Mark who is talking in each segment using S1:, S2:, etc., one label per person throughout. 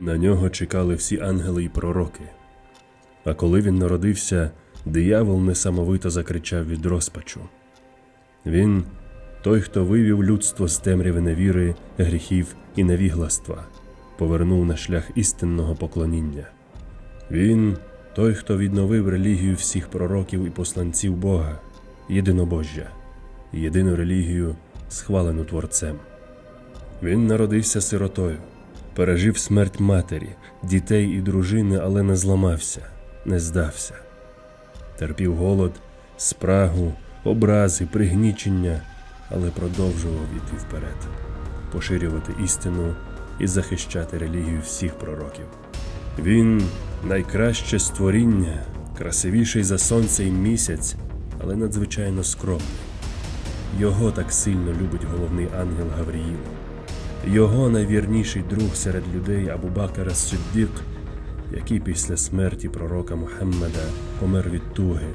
S1: На нього чекали всі ангели й пророки. А коли він народився, диявол несамовито закричав від розпачу. Він той, хто вивів людство з темряви невіри, гріхів і невігластва, повернув на шлях істинного поклоніння. Він той, хто відновив релігію всіх пророків і посланців Бога, єдинобожжя, єдину релігію, схвалену Творцем. Він народився сиротою, пережив смерть матері, дітей і дружини, але не зламався, не здався. Терпів голод, спрагу, образи, пригнічення, але продовжував іти вперед, поширювати істину і захищати релігію всіх пророків. Він найкраще створіння, красивіший за сонце і місяць, але надзвичайно скромний. Його так сильно любить головний ангел Гавріїл. Його найвірніший друг серед людей Абу-Бакара Сиддік, який після смерті пророка Мухаммеда помер від туги,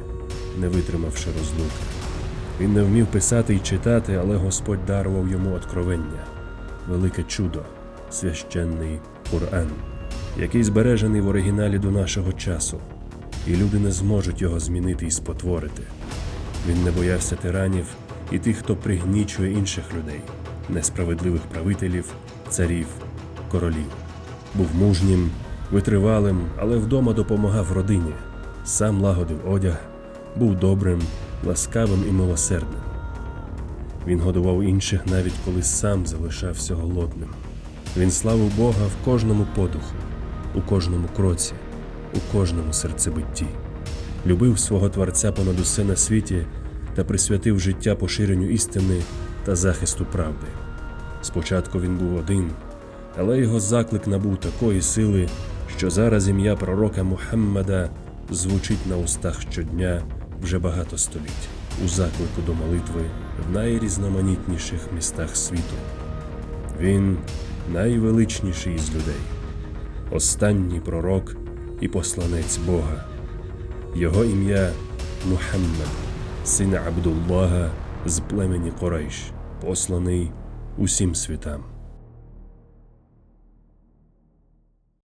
S1: не витримавши розлуки. Він не вмів писати і читати, але Господь дарував йому откровення, велике чудо, священний Коран, який збережений в оригіналі до нашого часу, і люди не зможуть його змінити і спотворити. Він не боявся тиранів і тих, хто пригнічує інших людей, несправедливих правителів, царів, королів. Був мужнім, витривалим, але вдома допомагав родині, сам лагодив одяг, був добрим, ласкавим і милосердним. Він годував інших навіть коли сам залишався голодним. Він славив Бога в кожному подуху, у кожному кроці, у кожному серцебитті. Любив свого Творця понад усе на світі та присвятив життя поширенню істини та захисту правди. Спочатку він був один, але його заклик набув такої сили, що зараз ім'я пророка Мухаммада звучить на устах щодня вже багато століть у заклику до молитви в найрізноманітніших містах світу. Він найвеличніший із людей, останній пророк і посланець Бога. Його ім'я Мухаммад, син Абдуллаха з племені Корейш, посланий усім світам.